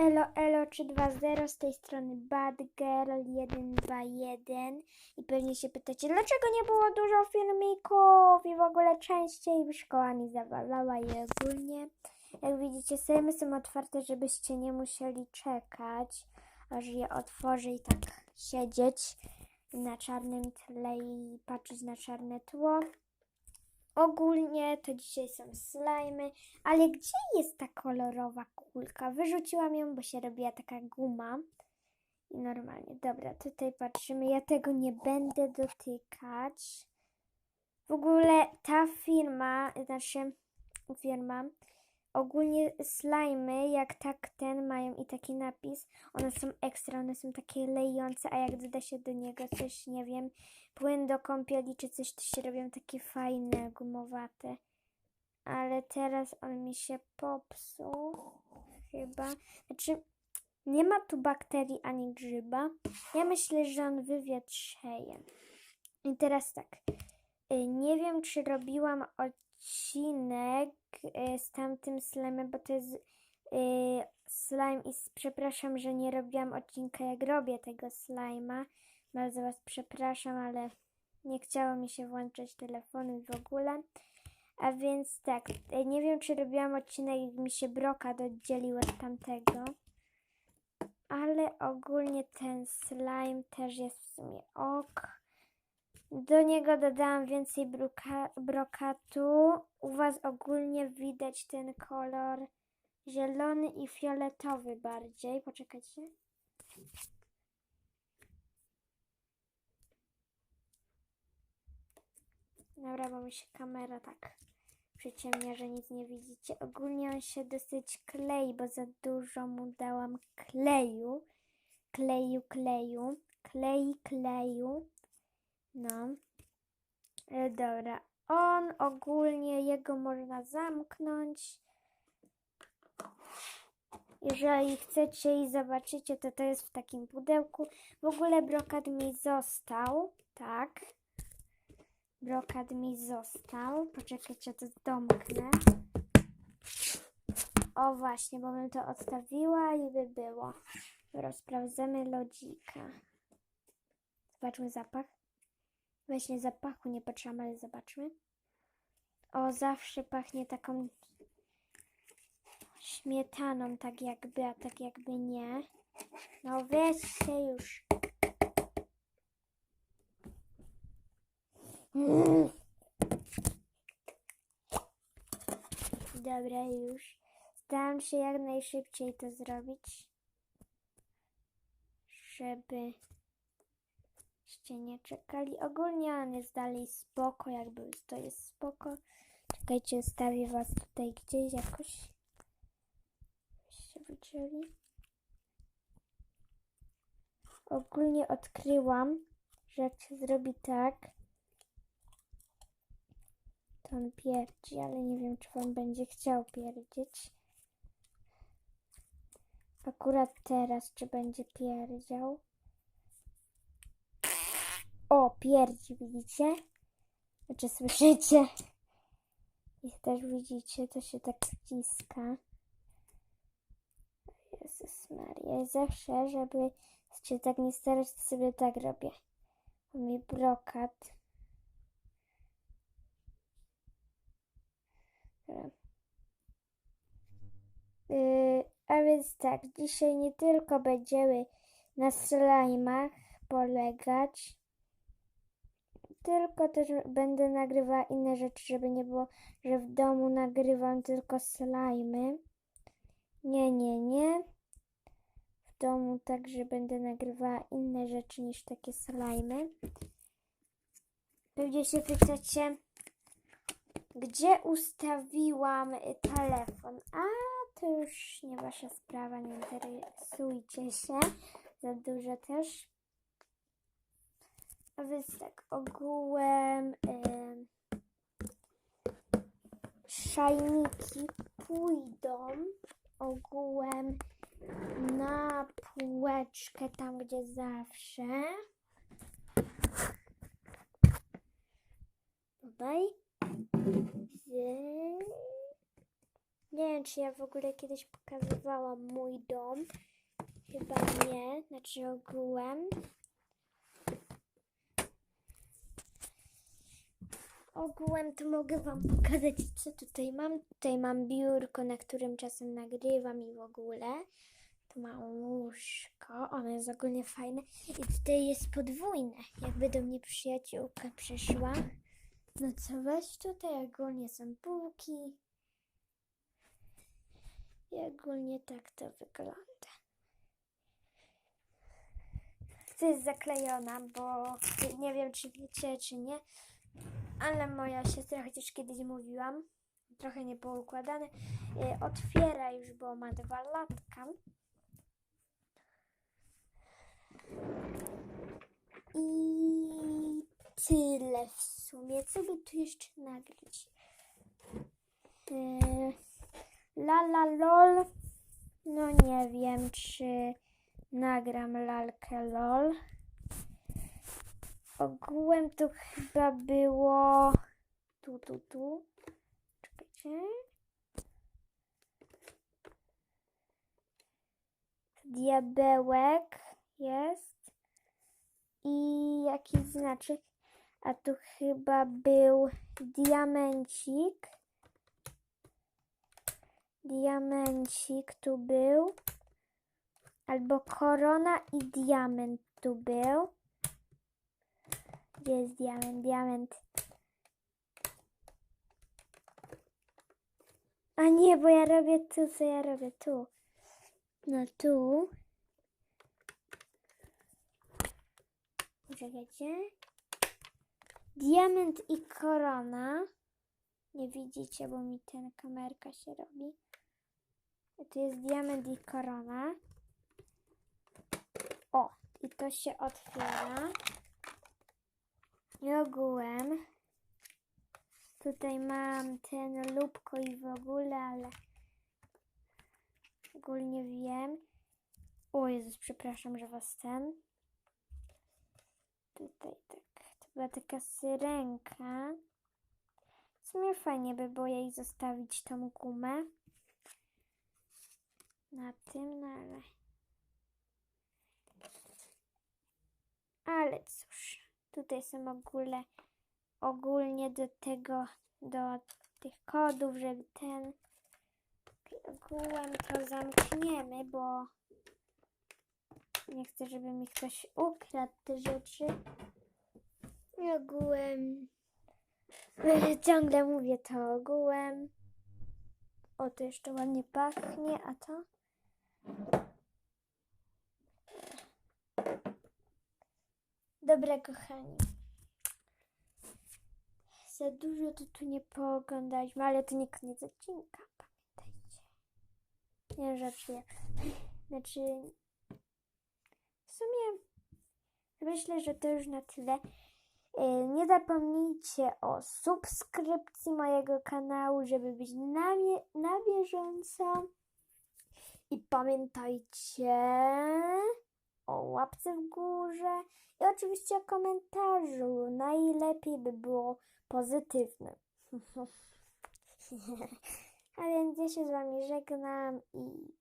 Elo, elo 320 z tej strony Bad Girl 121 i pewnie się pytacie, dlaczego nie było dużo filmików i w ogóle częściej szkoła mi zawalała je ogólnie. Jak widzicie, sejmy są otwarte, żebyście nie musieli czekać, aż je otworzę i tak siedzieć na czarnym tle i patrzeć na czarne tło. Ogólnie to dzisiaj są slajmy, ale gdzie jest ta kolorowa kulka? Wyrzuciłam ją, bo się robiła taka guma. I normalnie, dobra, tutaj patrzymy. Ja tego nie będę dotykać. W ogóle ta firma, znaczy firma, ogólnie slajmy, jak tak ten mają i taki napis, one są ekstra, one są takie lejące, a jak doda się do niego coś, nie wiem, płyn do kąpieli czy coś, to się robią takie fajne, gumowate. Ale teraz on mi się popsuł, chyba. Znaczy, nie ma tu bakterii ani grzyba. Ja myślę, że on wywietrzeje. I teraz tak. Y, Nie wiem, czy robiłam odcinek y, z tamtym slime'em, bo to jest y, slime i przepraszam, że nie robiłam odcinka jak robię tego slime'a. Bardzo Was przepraszam, ale nie chciało mi się włączać telefonu w ogóle. A więc tak, nie wiem czy robiłam odcinek, jak mi się brokat oddzielił od tamtego. Ale ogólnie ten slime też jest w sumie ok. Do niego dodałam więcej brokatu. U Was ogólnie widać ten kolor zielony i fioletowy bardziej. Poczekajcie. Dobra, bo mi się kamera tak przyciemnia, że nic nie widzicie. Ogólnie on się dosyć klei, bo za dużo mu dałam kleju. Kleju, kleju. Klei, kleju. No. E, Dobra. On ogólnie, jego można zamknąć. Jeżeli chcecie i zobaczycie, to to jest w takim pudełku. W ogóle brokat mi został, tak. Brokat mi został. Poczekajcie, to domknę. O właśnie, bo bym to odstawiła i by było. Dobra, sprawdzamy lodzika. Zobaczmy zapach. Właśnie zapachu nie patrzyłam, ale zobaczmy. O, zawsze pachnie taką śmietaną, tak jakby, a tak jakby nie. No weźcie już. Dobra, już. Staram się jak najszybciej to zrobić, żeby ście nie czekali. Ogólnie on jest dalej spoko, jakby to jest spoko. Czekajcie, ustawię was tutaj gdzieś jakoś. Byście widzieli. Ogólnie odkryłam, że jak się zrobi tak, to on pierdzi, ale nie wiem, czy on będzie chciał pierdzieć. Akurat teraz, czy będzie pierdział. Pierdzi, widzicie? Znaczy słyszycie? I też widzicie, to się tak ściska. Jezus Maria. Zawsze, żeby się tak nie starać, to sobie tak robię. Mam brokat. Yy, a więc tak, dzisiaj nie tylko będziemy na slajmach polegać, tylko też będę nagrywała inne rzeczy, żeby nie było, że w domu nagrywam tylko slajmy. Nie, nie, nie. W domu także będę nagrywała inne rzeczy niż takie slajmy. Pewnie się pytacie, gdzie ustawiłam telefon? A, to już nie wasza sprawa, nie interesujcie się za dużo też. A więc tak, ogółem em, szajniki pójdą ogółem na półeczkę tam, gdzie zawsze. Tutaj. Nie wiem, czy ja w ogóle kiedyś pokazywałam mój dom. Chyba nie, znaczy ogółem. Ogółem to mogę Wam pokazać, co tutaj mam. Tutaj mam biurko, na którym czasem nagrywam i w ogóle. Tu mam łóżko, ono jest ogólnie fajne. I tutaj jest podwójne, jakby do mnie przyjaciółka przyszła. No co weź tutaj, ogólnie są półki. I ogólnie tak to wygląda. To jest zaklejona, bo nie wiem, czy wiecie, czy nie, ale moja siostra, chociaż kiedyś mówiłam, trochę niepoukładane, y, otwiera już, bo ma dwa latka. I tyle w sumie. Co by tu jeszcze nagrać? Yy, la la lol. No nie wiem, czy nagram lalkę lol. Ogółem to chyba było tu, tu, tu. Czekajcie. Diabełek jest. I jakiś znaczek. A tu chyba był diamencik. Diamencik tu był. Albo korona i diament tu był. Gdzie jest diament? Diament. A nie, bo ja robię tu, co ja robię tu. No tu. Czekajcie. Diament i korona. Nie widzicie, bo mi ten kamerka się robi. A tu jest diament i korona. O, i to się otwiera. I ogółem tutaj mam ten lubko i w ogóle, ale ogólnie wiem. O Jezus, przepraszam, że was ten. Tutaj tak, to była taka syrenka. W sumie fajnie by było jej zostawić tą gumę. Na tym, no ale... Ale cóż, tutaj są ogóle, ogólnie do tego, do tych kodów, żeby ten ogółem to zamkniemy, bo nie chcę, żeby mi ktoś ukradł te rzeczy. I ogółem ciągle mówię to ogółem. O, to jeszcze ładnie pachnie, a to? Dobra, kochani. Za dużo to tu nie pooglądaliśmy, ale to nie koniec odcinka, pamiętajcie. Nie żartuję. Znaczy, w sumie myślę, że to już na tyle. Yy, Nie zapomnijcie o subskrypcji mojego kanału, żeby być na, na bieżąco. I pamiętajcie o łapce w górze i oczywiście o komentarzu. Najlepiej by było pozytywnym. A więc ja się z Wami żegnam i